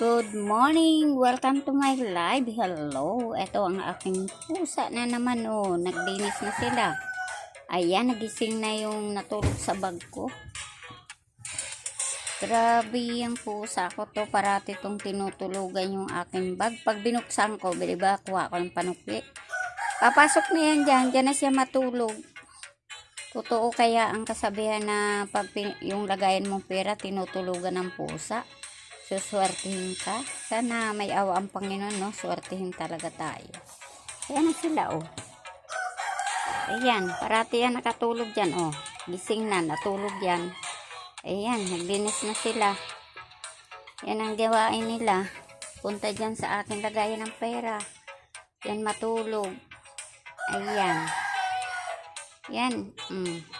Good morning! Welcome to my live. Hello! Ito ang aking pusa na naman oh. Nagdinis na sila. Ayan, nagising na yung natulog sa bag ko. Grabe yung pusa ko to. Parati itong tinutulugan yung aking bag. Pag binuksan ko, diba, kuha ko ng panukli. Papasok na yan dyan. Dyan na siya matulog. Totoo kaya ang kasabihan na pag yung lagayan mong pera, tinutulugan ng pusa suswertihin ka. Sana may awa ang Panginoon, no? Swertihin talaga tayo. Ayan na sila, oh. Ayan, parati yan nakatulog dyan, oh. Gising na, natulog yan. Ayan, naglinis na sila. Yan ang gawain nila. Punta dyan sa aking lagayan ng pera. Yan matulog. Ayan. Yan, mm.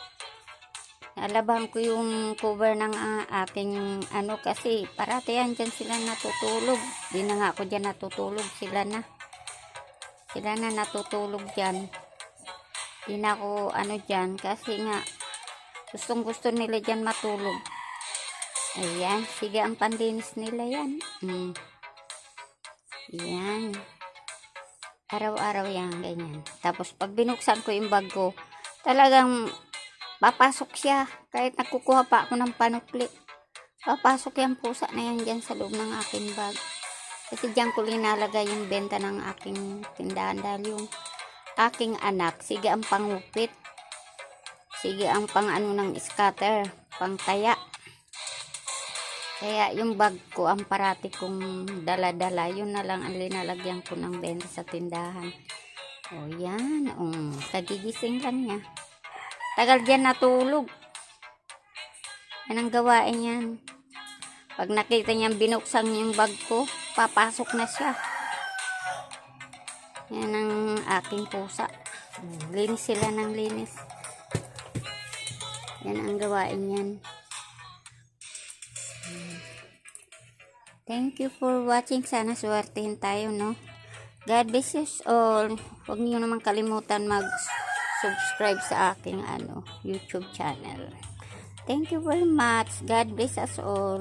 Nalabahan ko yung cover ng ah, aking ano kasi parati yan dyan sila natutulog. Di na nga ako dyan natutulog. Sila na. Sila na natutulog dyan. Di na ako ano dyan kasi nga gustong gusto nila dyan matulog. Ayan. Sige ang pandinis nila yan. Mm. Yan. Araw-araw yan. Ganyan. Tapos pag binuksan ko yung bag ko, talagang papasok siya. Kahit nagkukuha pa ako ng panukli. Papasok yung pusa na yan dyan sa loob ng aking bag. Kasi dyan ko linalagay yung benta ng aking tindahan dahil yung aking anak, sige ang pangupit. Sige ang pang ano ng scatter, pang taya. Kaya yung bag ko, ang parati kong dala-dala, yun na lang ang linalagyan ko ng benta sa tindahan. O yan, um, kagigising lang niya. Tagal dyan natulog. Yan ang gawain yan. Pag nakita niyang binuksan yung bag ko, papasok na siya. Yan ang aking pusa. Linis sila ng linis. Yan ang gawain yan. Thank you for watching. Sana swertihin tayo, no? God bless us all. Huwag niyo naman kalimutan mag-subscribe sa aking ano, YouTube channel. Thank you very much. God bless us all.